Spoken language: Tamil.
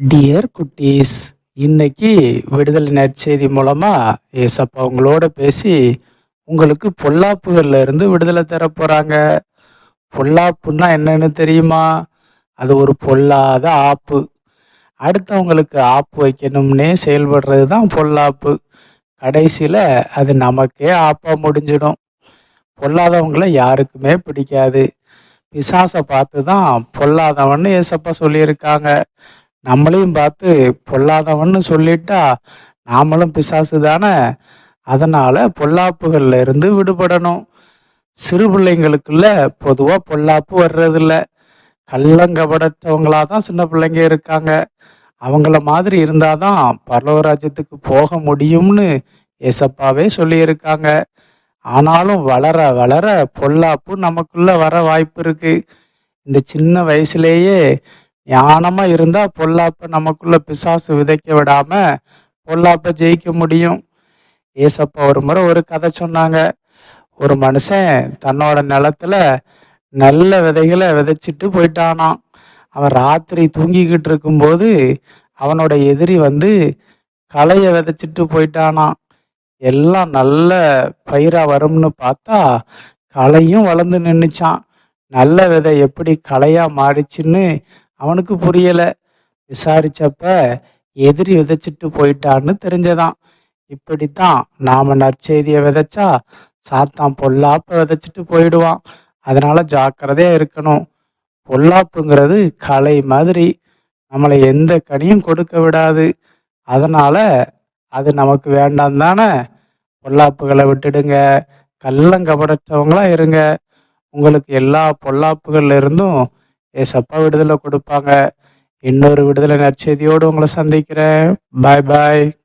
டியர் குட்டீஸ் இன்னைக்கு விடுதலை நற்செய்தி மூலமா ஏசப்பா உங்களோட பேசி உங்களுக்கு பொல்லாப்புகள்ல இருந்து விடுதலை தர போறாங்க. பொல்லாப்புன்னா என்னன்னு தெரியுமா? அது ஒரு பொல்லாத ஆப்பு. அடுத்தவங்களுக்கு ஆப்பு வைக்கணும்னே செயல்படுறது தான் பொல்லாப்பு. கடைசியில் அது நமக்கே ஆப்பா முடிஞ்சிடும். பொல்லாதவங்கள யாருக்குமே பிடிக்காது. பிசாசை பார்த்து தான் பொல்லாதவன்னு ஏசப்பா சொல்லியிருக்காங்க. நம்மளையும் பார்த்து பொல்லாதவன்னு சொல்லிட்டா நாமளும் பிசாசு தானே? அதனால பொல்லாப்புகள்ல இருந்து விடுபடணும். சிறு பிள்ளைங்களுக்குள்ள பொதுவா பொல்லாப்பு வர்றதில்ல. கள்ளங்கபடற்றவங்களா தான் சின்ன பிள்ளைங்க இருக்காங்க. அவங்கள மாதிரி இருந்தாதான் பரலவராஜ்யத்துக்கு போக முடியும்னு ஏசப்பாவே சொல்லியிருக்காங்க. ஆனாலும் வளர வளர பொல்லாப்பு நமக்குள்ள வர வாய்ப்பு இருக்கு. இந்த சின்ன வயசுலேயே ஞானமா இருந்தா பொல்லாப்ப நமக்குள்ள பிசாசு விதைக்க விடாம பொல்லாப்ப ஜெயிக்க முடியும். ஏசப்பா ஒரு முறை ஒரு கதை சொன்னாங்க. ஒரு மனுஷன் தன்னோட நிலத்துல நல்ல விதைகளை விதைச்சிட்டு போயிட்டானாம். அவன் ராத்திரி தூங்கிக்கிட்டு இருக்கும்போது அவனோட எதிரி வந்து களையை விதைச்சிட்டு போயிட்டானாம். எல்லாம் நல்ல பயிரா வரும்னு பார்த்தா களையும் வளர்ந்து நின்றுச்சான் நல்ல விதை எப்படி களையா மாறிச்சுன்னு அவனுக்கு புரியல. விசாரிச்சப்ப எதிரி விதைச்சிட்டு போயிட்டான்னு தெரிஞ்சதான். இப்படித்தான் நாம நற்செய்தியை விதைச்சா சாத்தான் பொல்லாப்ப விதைச்சிட்டு போயிடுவான். அதனால ஜாக்கிரதையா இருக்கணும். பொல்லாப்புங்கிறது கலை மாதிரி. நம்மளை எந்த கனியும் கொடுக்க விடாது. அதனால அது நமக்கு வேண்டாம் தானே? பொல்லாப்புகளை விட்டுடுங்க. கள்ளங்கபடற்றவங்களா இருங்க. உங்களுக்கு எல்லா பொல்லாப்புகள்ல இருந்தும் ஏசப்பா விடுதலை கொடுப்பாங்க. இன்னொரு விடுதலை நற்செய்தியோடு உங்களை சந்திக்கிறேன். பாய் பாய்